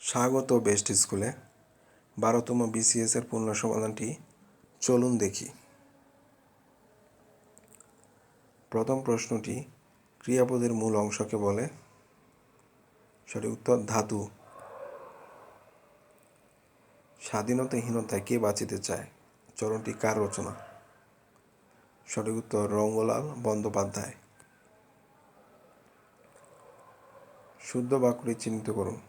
স্বাগত বেস্ট স্কুলে। বারোতম বিসিএস এর পূর্ণ সমাধানটি চলুন দেখি। প্রথম প্রশ্নটি ক্রিয়াপদের মূল অংশকে বলে। সঠিক উত্তর ধাতু। স্বাধীনতাহীনতায় কে বাঁচিতে চায়? চরণটি কার রচনা? সঠিক উত্তর রঙ্গলাল বন্দ্যোপাধ্যায়। শুদ্ধ বাক্যটি চিহ্নিত করুন।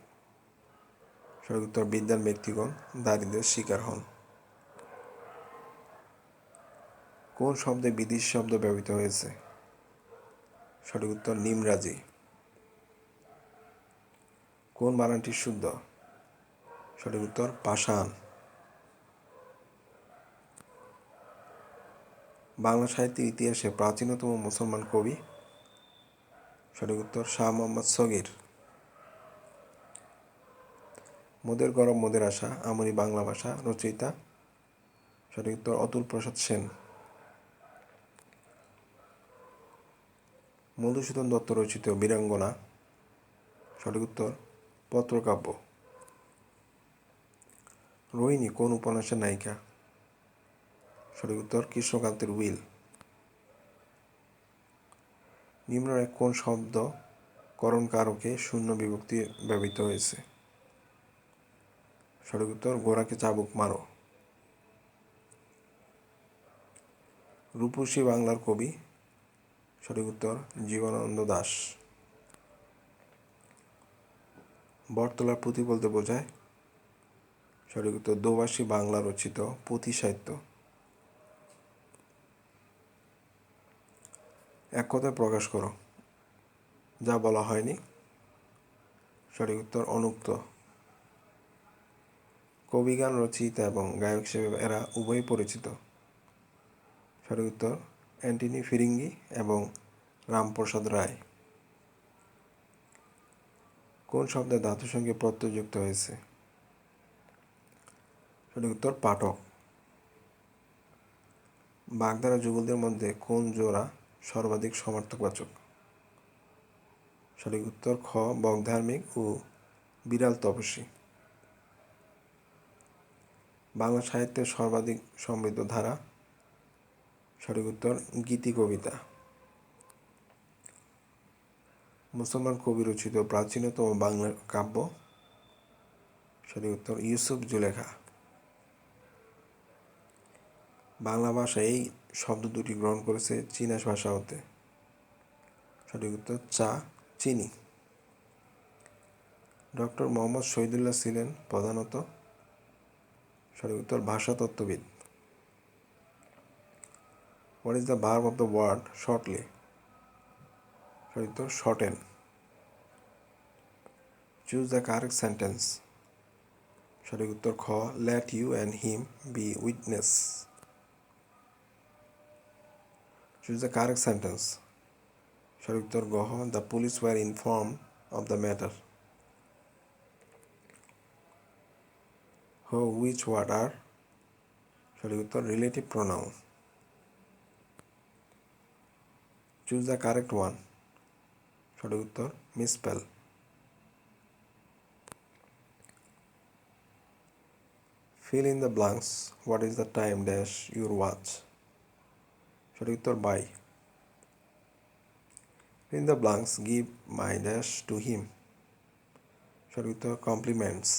সঠিক উত্তর বিদ্যার ব্যক্তিগণ দারিদ্রের শিকার হন। কোন শব্দে বিদিশ শব্দ ব্যবহৃত হয়েছে? সঠিক উত্তর নিমরাজি। কোন বানানটি শুদ্ধ? সঠিক উত্তর পাষাণ। বাংলা সাহিত্যের ইতিহাসে প্রাচীনতম মুসলমান কবি সঠিক উত্তর শাহ মোহাম্মদ সগির। মোদের গরম, মোদের আশা, আমরি বাংলা ভাষা, রচয়িতা, সঠিক উত্তর অতুল প্রসাদ সেন। মধুসূদন দত্ত রচিত বীরাঙ্গনা, সঠিক উত্তর পত্রকাব্য। রোহিণী, কোন উপন্যাসের নায়িকা? সঠিক উত্তর কৃষ্ণকান্তের উইল। নিম্নের কোন শব্দ করণ কারকে শূন্য বিভক্তি ব্যবহৃত হয়েছে? সঠিক উত্তর গোড়াকে চাবুক মারো। রূপসী বাংলার কবি সঠিক উত্তর, জীবনানন্দ দাস। বটতলার পুঁথি বলতে বোঝায় সঠিক উত্তর, দোবাসী বাংলা রচিত পুঁথি সাহিত্য। এক কথায় প্রকাশ করো, যা বলা হয়নি সঠিক উত্তর অনুক্ত। কবিগান রচয়িতা এবং গায়ক হিসেবে এরা উভয়ই পরিচিত। সঠিক উত্তর, অ্যান্টনি ফিরিঙ্গি এবং রামপ্রসাদ রায়। কোন শব্দে ধাতুর সঙ্গে প্রত্যয় যুক্ত হয়েছে? সঠিক উত্তর, পাঠক। বাগধারা যুগলদের মধ্যে কোন জোড়া সর্বাধিক সমার্থকবাচক সঠিক উত্তর, খ বগধার্মিক ও বিড়াল তপস্বী। বাংলা সাহিত্যের সর্বাধিক সমৃদ্ধ ধারা সঠিক উত্তর গীতি কবিতা। মুসলমান কবি রচিত প্রাচীনতম বাংলার কাব্য সঠিক উত্তর ইউসুফ জুলেখা। বাংলা ভাষা এই শব্দ দুটি গ্রহণ করেছে চীনা ভাষা হতে সঠিক উত্তর চা, চিনি। ডক্টর মোহাম্মদ শহীদুল্লাহ ছিলেন প্রধানত সঠিক উত্তর ভাষাতত্ত্ববিদ। What is the verb of the word shortly সঠিক উত্তর shorten choose the correct sentence সঠিক উত্তর খ let you and him be witness choose the correct sentence সঠিক উত্তর গহ the police were inform of the matter হো উইচ ওয়ার্ড আর সঠিক উত্তর relative pronoun choose the correct one সঠিক উত্তর misspell fill in the blanks what is the time dash your watch সঠিক উত্তর by in the blanks give my dash to him সঠিক উত্তর compliments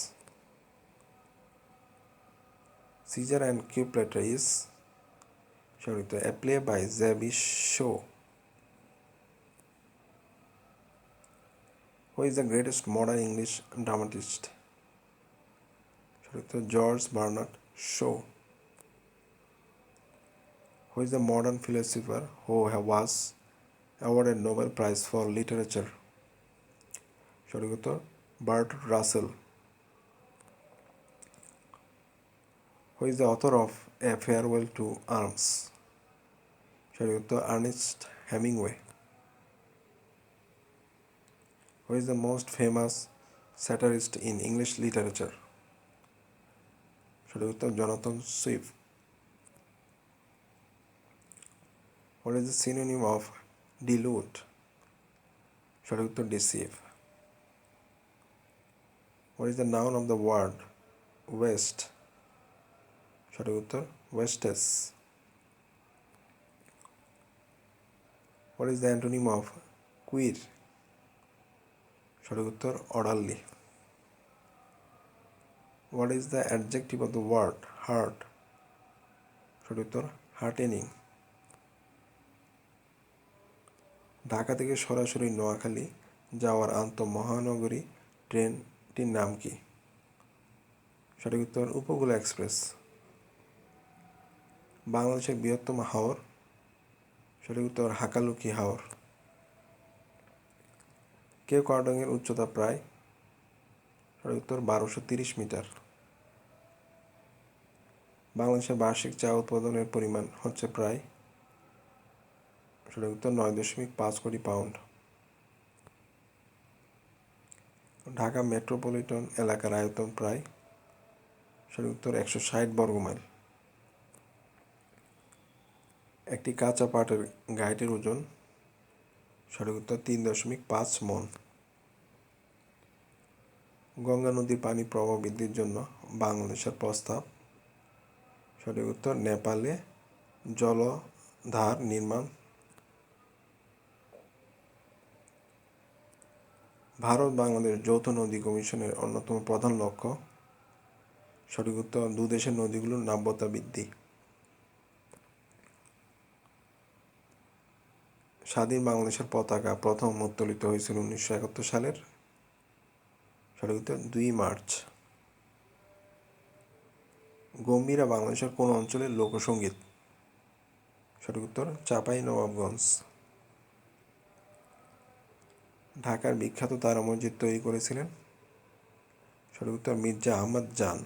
Caesar and Cleopatra is উত্তর a play by Zebi Shaw Who is the greatest modern English dramatist? সঠিক George Bernard Shaw Who is the modern philosopher who was awarded Nobel Prize for Literature? সঠিক উত্তর Bert who is the author of A Farewell to Arms? Dr. Ernest Hemingway. Who is the most famous satirist in English literature? Dr. Jonathan Swift. What is the synonym of delude? Dr. deceive. What is the noun of the word waste? সঠিক উত্তর wastes what is the antonym of queer সঠিক উত্তর orderly what is the adjective of the word heart সঠিক উত্তর heartening Dhaka থেকে সরাসরি নোয়াখালী যাওয়ার আন্তঃমহানগরী ট্রেনটির নাম কি? সঠিক উত্তর, উপকূল এক্সপ্রেস। বাংলাদেশের বৃহত্তম হাওর সঠিক উত্তর হাকালুকি হাওর। কেউ কার্ডংয়ের উচ্চতা প্রায় সঠিক উত্তর বারোশো তিরিশ মিটার। বাংলাদেশের বার্ষিক চা উৎপাদনের পরিমাণ হচ্ছে প্রায় সঠিক উত্তর নয় দশমিক পাঁচ কোটি পাউন্ড। ঢাকা মেট্রোপলিটন এলাকার আয়তন প্রায় সঠিক উত্তর একশো ষাট বর্গমাইল। একটি কাঁচা পাটের গাইটের ওজন সঠিক উত্তর তিন দশমিক পাঁচ মন। গঙ্গা নদীর পানি প্রবাহ বৃদ্ধির জন্য বাংলাদেশের প্রস্তাব। সঠিক উত্তর, নেপালে জলধার নির্মাণ। ভারত বাংলাদেশ যৌথ নদী কমিশনের অন্যতম প্রধান লক্ষ্য। সঠিক উত্তর দু দেশের নদীগুলোর নাব্যতা বৃদ্ধি। স্বাধীন বাংলাদেশের পতাকা প্রথম উত্তোলিত হয়েছিল উনিশশো একাত্তর সালের, সঠিক দুই মার্চ। গম্ভীরা বাংলাদেশের কোন অঞ্চলের লোকসঙ্গীত সঠিক উত্তর, চাপাই নবাবগঞ্জ। ঢাকার বিখ্যাত তারা মসজিদ তৈরি করেছিলেন। সঠিক উত্তর, মির্জা আহমদ জান।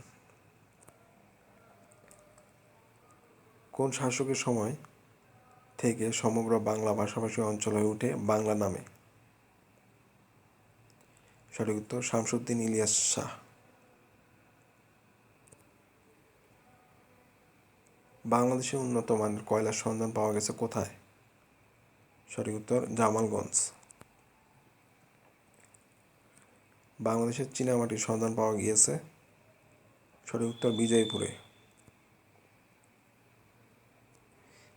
কোন শাসকের সময় থেকে সমগ্র বাংলা ভাষাভাষী অঞ্চল হয়ে ওঠে বাংলা নামে। সঠিক উত্তর শামসুদ্দিন ইলিয়াস শাহ। বাংলাদেশে উন্নত মানের কয়লার সন্ধান পাওয়া গেছে কোথায়? সঠিক উত্তর জামালগঞ্জ। বাংলাদেশের চীনামাটির সন্ধান পাওয়া গিয়েছে। সঠিক উত্তর বিজয়পুরে।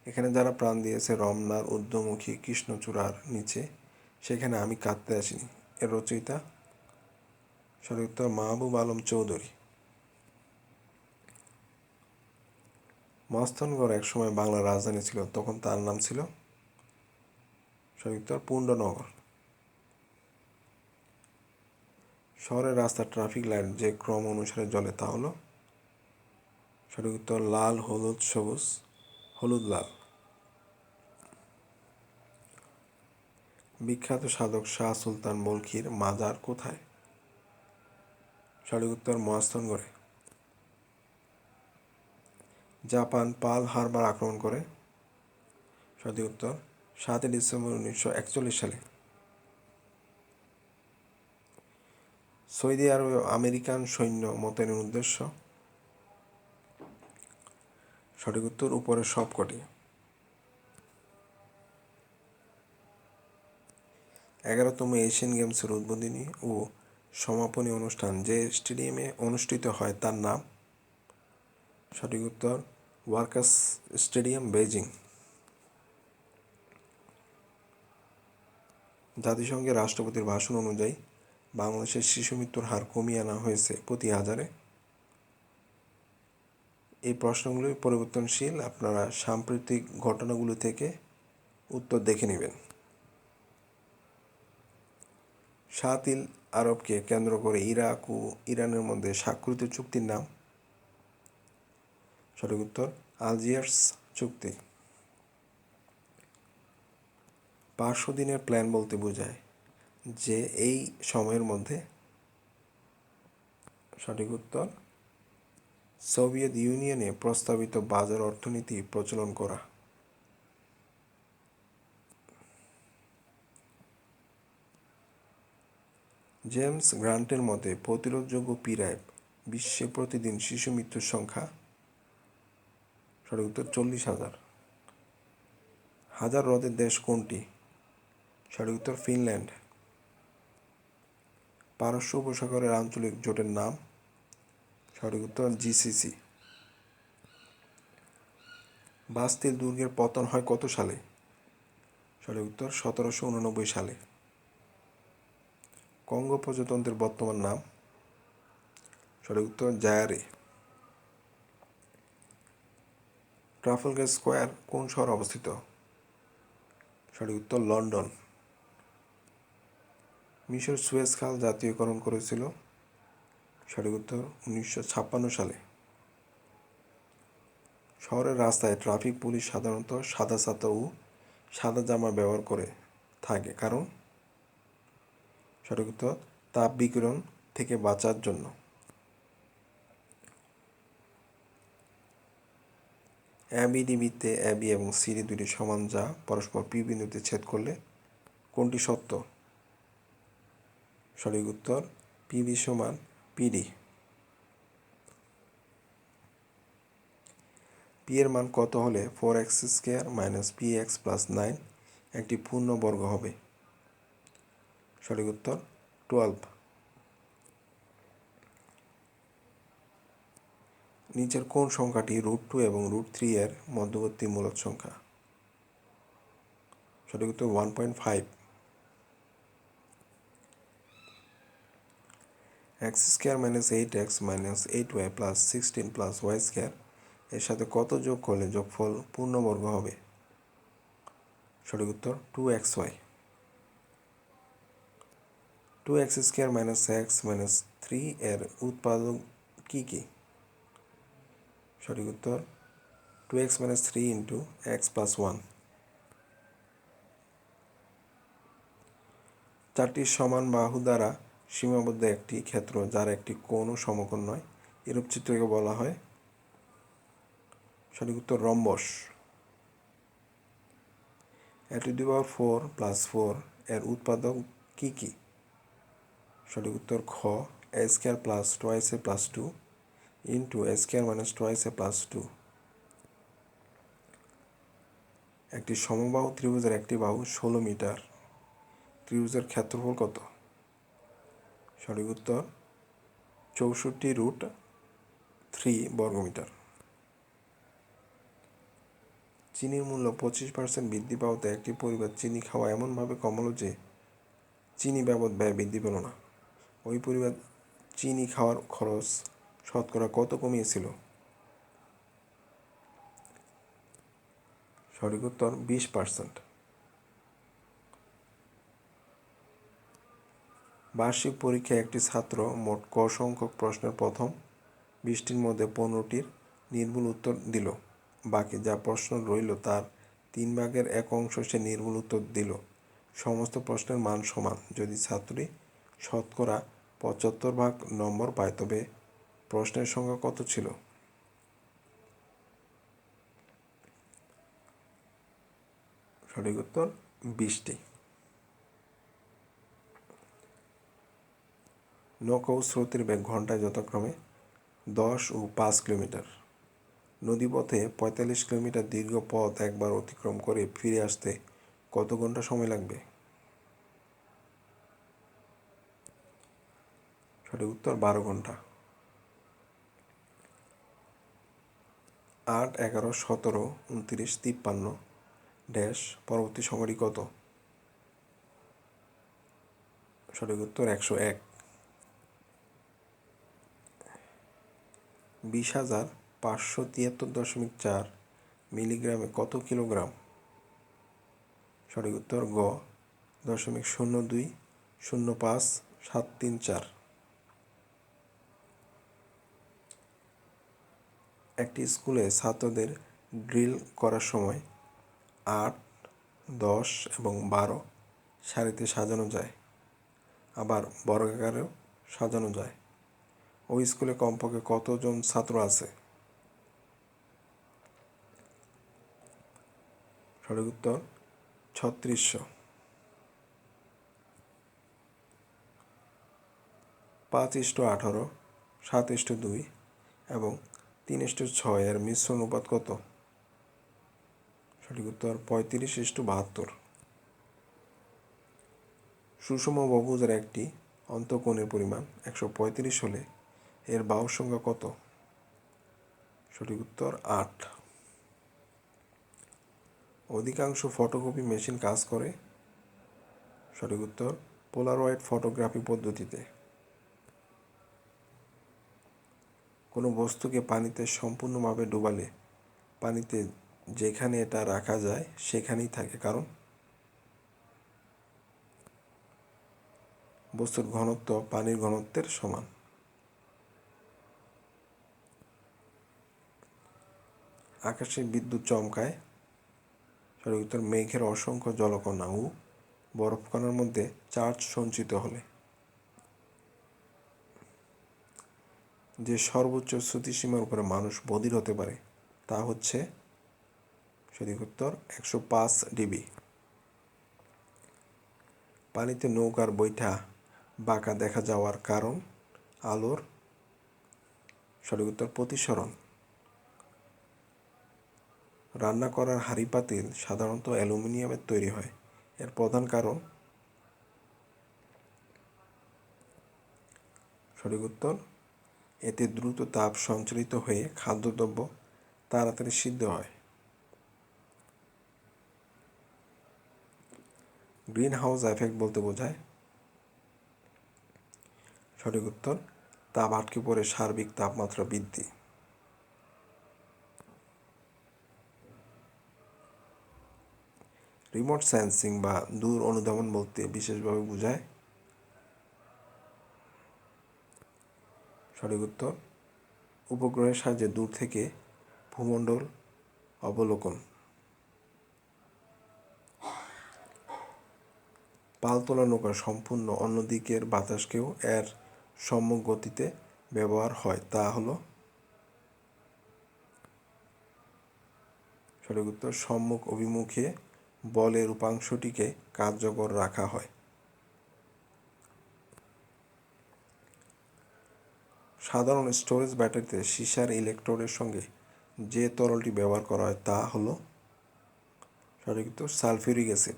এখানে যারা প্রাণ দিয়েছে রমনার, ঊর্ধ্বমুখী, কৃষ্ণচূড়ার নিচে, সেখানে আমি কাঁদতে আসিনি। এর রচয়িতা উত্তর মাহবুব আলম চৌধুরী। মস্তনগড় একসময় বাংলার রাজধানী ছিল, তখন তার নাম ছিল উত্তর পুণ্ডনগর। শহরের রাস্তার ট্রাফিক লাইট যে ক্রম অনুসারে জ্বলে তা হলো সঠিক উত্তর লাল, হলুদ, সবুজ হলুদ লাল। বিখ্যাত সাধক শাহ সুলতান বলখির মাজার কোথায়? সঠিক উত্তর মহাস্তনগড়ে জাপান পাল হারবার আক্রমণ করে। সঠিক উত্তর সাতই ডিসেম্বর উনিশশো একচল্লিশ সালে। সৌদি আরবে আমেরিকান সৈন্য মোতায়েনের উদ্দেশ্য। সঠিক উত্তর উপরের সবকটি। এগারোতম এশিয়ান গেমসের উদ্বোধনী ও সমাপনী অনুষ্ঠান যে স্টেডিয়ামে অনুষ্ঠিত হয় তার নাম? সঠিক উত্তর ওয়ার্কার্স স্টেডিয়াম বেজিং জাতিসংঘের রাষ্ট্রপতির ভাষণ অনুযায়ী বাংলাদেশের শিশু মৃত্যুর হার কমিয়ে আনা হয়েছে প্রতি হাজারে এই প্রশ্নগুলি পরিবর্তনশীল। আপনারা সাম্প্রতিক ঘটনাগুলো থেকে উত্তর দেখে নেবেন। সাতিল আরবকে কেন্দ্র করে ইরাক ও ইরানের মধ্যে স্বাক্ষরিত চুক্তির নাম। সঠিক উত্তর, আলজিয়ার্স চুক্তি। পাঁচশো দিনের প্ল্যান বলতে বোঝায় যে এই সময়ের মধ্যে সঠিক উত্তর সোভিয়েত ইউনিয়নে প্রস্তাবিত বাজার অর্থনীতি প্রচলন করা। জেমস গ্রান্টের মতে, প্রতিরোধযোগ্য পিরায় বিশ্বে প্রতিদিন শিশু মৃত্যুর সংখ্যা সঠিক উত্তর চল্লিশ হাজার। হাজার হ্রদের দেশ কোনটি? সঠিক উত্তর ফিনল্যান্ড। পারস্য উপসাগরের আঞ্চলিক জোটের নাম সঠিক উত্তর জিসিসি বাস্তিল দুর্গের পতন হয় কত সালে? সঠিক উত্তর সতেরোশো উননব্বই সালে। কঙ্গো প্রজাতন্ত্রের বর্তমান নাম সঠিক উত্তর জায়ারে ট্রাফলগার স্কোয়ার কোন শহরে অবস্থিত? সঠিক উত্তর লন্ডন মিশর সুয়েজ খাল জাতীয়করণ করেছিল সঠিক উত্তর উনিশশো ছাপ্পান্ন সালে। শহরের রাস্তায় ট্রাফিক পুলিশ সাধারণত সাদা ছাতা ও সাদা জামা ব্যবহার করে থাকে। কারণ সঠিক উত্তর, তাপ বিকিরণ থেকে বাঁচার জন্য। অ্যাবিডিবিতে অ্যাবি এবং সিরি দুটি সমান যা পরস্পর পি বিন্দুতে ছেদ করলে কোনটি সত্য? সঠিক উত্তর পিবি সমান পিডি পি এর মান কত হলে four x square minus p x plus nine একটি পূর্ণবর্গ হবে? সঠিক উত্তর টুয়েলভ নিচের কোন সংখ্যাটি রুট টু এবং রুট থ্রি এর মধ্যবর্তী মূলদ সংখ্যা? সঠিক উত্তর one point five x square minus eight, x minus eight y plus sixteen plus y square, এর সাথে কত যোগ করলে যোগফল পূর্ণবর্গ হবে? সঠিক উত্তর two x y two x square minus x minus three এর উৎপাদক কী কী? সঠিক উত্তর two x minus three into x plus one চারটি সমান বাহু দ্বারা সীমাবদ্ধ একটি ক্ষেত্র যার একটি কোণ সমকোণ নয়। এরূপ চিত্রকে বলা হয় সঠিক উত্তর rhombus. A to power four plus four এর উৎপাদক কী কী? সঠিক উত্তর খ a square plus twice a plus two into a square minus twice a plus two একটি সমবাহু ত্রিভুজের একটি বাহু ষোলো মিটার। ত্রিভুজের ক্ষেত্রফল কত? সঠিক উত্তর, চৌষট্টি রুট থ্রি বর্গমিটার। চিনির মূল্য পঁচিশ পার্সেন্ট বৃদ্ধি পাওয়াতে একটি পরিবার চিনি খাওয়া এমনভাবে কমালো যে চিনি বাবদ ব্যয় বৃদ্ধি পেল না। ওই পরিবার চিনি খাওয়ার খরচ শতকরা কত কমিয়েছিল? সঠিক উত্তর, বিশ পার্সেন্ট বার্ষিক পরীক্ষায় একটি ছাত্র মোট ক সংখ্যক প্রশ্নের প্রথম বিশটির মধ্যে পনেরোটির নির্ভুল উত্তর দিল। বাকি যা প্রশ্ন রইল তার তিন ভাগের এক অংশ সে নির্ভুল উত্তর দিল। সমস্ত প্রশ্নের মান সমান। যদি ছাত্রী শতকরা পঁচাত্তর ভাগ নম্বর পায়, তবে প্রশ্নের সংখ্যা কত ছিল? সঠিক উত্তর বিশটি। নৌকা স্রোতের বেগ ঘন্টায় যথাক্রমে দশ ও পাঁচ কিলোমিটার। নদীপথে পঁয়তাল্লিশ কিলোমিটার দীর্ঘ পথ একবার অতিক্রম করে ফিরে আসতে কত ঘণ্টা সময় লাগবে? সঠিক উত্তর, বারো ঘণ্টা আট, এগারো, সতেরো, উনত্রিশ, তিপ্পান্ন ড্যাশ পরবর্তী সংখ্যাটি কত? সঠিক উত্তর, একশো এক। বিশ হাজার পাঁচশো তিয়াত্তর দশমিক চার মিলিগ্রামে কত কিলোগ্রাম? সঠিক উত্তর গ, দশমিক শূন্য দুই, শূন্য পাঁচ, সাত তিন চার। একটি স্কুলে ছাত্রদের ড্রিল করার সময় আট, দশ এবং বারো সারিতে সাজানো যায়। আবার বর্গাকারেও সাজানো যায়। ওই স্কুলে কমপক্ষে কতজন ছাত্র আছে? সঠিক উত্তর, ছত্রিশশো। পাঁচ ইস্টু আঠারো, সাত ইস্টু দুই এবং তিন ইস্টু ছয় এর মিশ্র অনুপাত কত? সঠিক উত্তর, পঁয়ত্রিশ ইস্টু বাহাত্তর। সুষম বহুভুজের একটি অন্তঃকোণের পরিমাণ একশো পঁয়ত্রিশ হলে এর বাহু সংখ্যা কত? সঠিক উত্তর আট। অধিকাংশ ফটোকপি মেশিন কাজ করে। সঠিক উত্তর পোলারয়েড ফটোগ্রাফি পদ্ধতিতে। কোনো বস্তুকে পানিতে সম্পূর্ণভাবে ডুবালে, পানিতে যেখানে এটা রাখা যায়, সেখানেই থাকে। কারণ বস্তুর ঘনত্ব পানির ঘনত্বের সমান। আকাশে বিদ্যুৎ চমকায়। সঠিক উত্তর মেঘের অসংখ্য জলকণা ও বরফকণার মধ্যে চার্জ সঞ্চিত হলে। যে সর্বোচ্চ শ্রুতিসীমার উপরে মানুষ বধির হতে পারে, তা হচ্ছে সঠিক উত্তর একশো পাঁচ ডিবি। পানিতে নৌকার বৈঠা বাঁকা দেখা যাওয়ার কারণ, আলোর সঠিক উত্তর প্রতিসরণ। রান্না করার হাঁড়ি পাতিল সাধারণত অ্যালুমিনিয়ামের তৈরি হয়। এর প্রধান কারণ সঠিক উত্তর, এতে দ্রুত তাপ সঞ্চালিত হয়ে খাদ্যদ্রব্য তাড়াতাড়ি সিদ্ধ হয়। গ্রিন হাউস এফেক্ট বলতে বোঝায়। সঠিক উত্তর, তাপ আটকে পড়ে সার্বিক তাপমাত্রা বৃদ্ধি। রিমোট সেন্সিং বা দূর অনুধাবন বলতে বিশেষভাবে বোঝায়। সঠিক উত্তর, উপগ্রহের সাহায্যে দূর থেকে ভূমণ্ডল অবলোকন। পালতোলা নৌকা সম্পূর্ণ অন্য দিকের বাতাসকেও এর সম্মুখ গতিতে ব্যবহার হয়, তা হলো সঠিক উত্তর, সম্মুখ অভিমুখে বলের উপাংশটিকে কার্যকর রাখা হয়। সাধারণ স্টোরেজ ব্যাটারিতে সীসার ইলেকট্রোডের সঙ্গে যে তরলটি ব্যবহার করা হয় তা হলো সঠিক সালফিউরিক অ্যাসিড।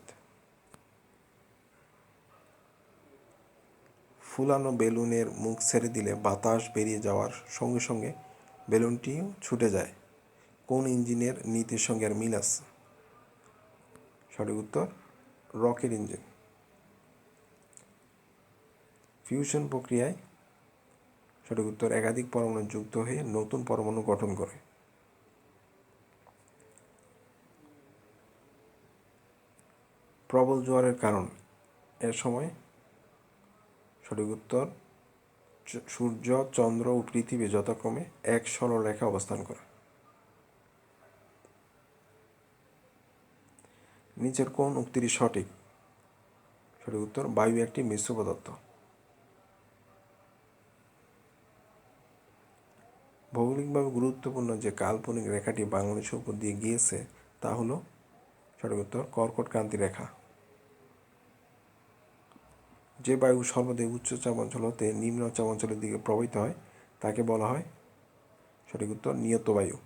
ফুলানো বেলুনের মুখ ছেড়ে দিলে বাতাস বেরিয়ে যাওয়ার সঙ্গে সঙ্গে বেলুনটিও ছুটে যায়। কোন ইঞ্জিনের নীতির সঙ্গে আর মিল আছে? সঠিক উত্তর, রকেট ইঞ্জিন। ফিউশন প্রক্রিয়ায় সঠিক উত্তর একাধিক পরমাণু যুক্ত হয়ে নতুন পরমাণু গঠন করে। প্রবল জোয়ারের কারণ, এর সময় সঠিক উত্তর সূর্য, চন্দ্র ও পৃথিবী যথাক্রমে এক সরল রেখা অবস্থান করে। নিচের কোন উক্তিটি সঠিক। সঠিক উত্তর, বায়ু একটি মিশ্র পদার্থ। ভৌগোলিকভাবে গুরুত্বপূর্ণ যে কাল্পনিক রেখাটি বাংলাদেশের উপর দিয়ে গিয়েছে, তা হলো, সঠিক উত্তর, কর্কট ক্রান্তি রেখা। যে বায়ু সর্বাধিক উচ্চ চাপাঞ্চল হতে নিম্ন চাপাঞ্চলের দিকে প্রবাহিত হয়, তাকে বলা হয়, সঠিক উত্তর, নিয়ত বায়ু।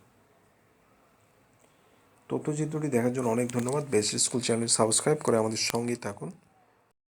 তথ্যচিত্রটি দেখার জন্য অনেক ধন্যবাদ। বেস্ট স্কুল চ্যানেল সাবস্ক্রাইব করে আমাদের সঙ্গেই থাকুন।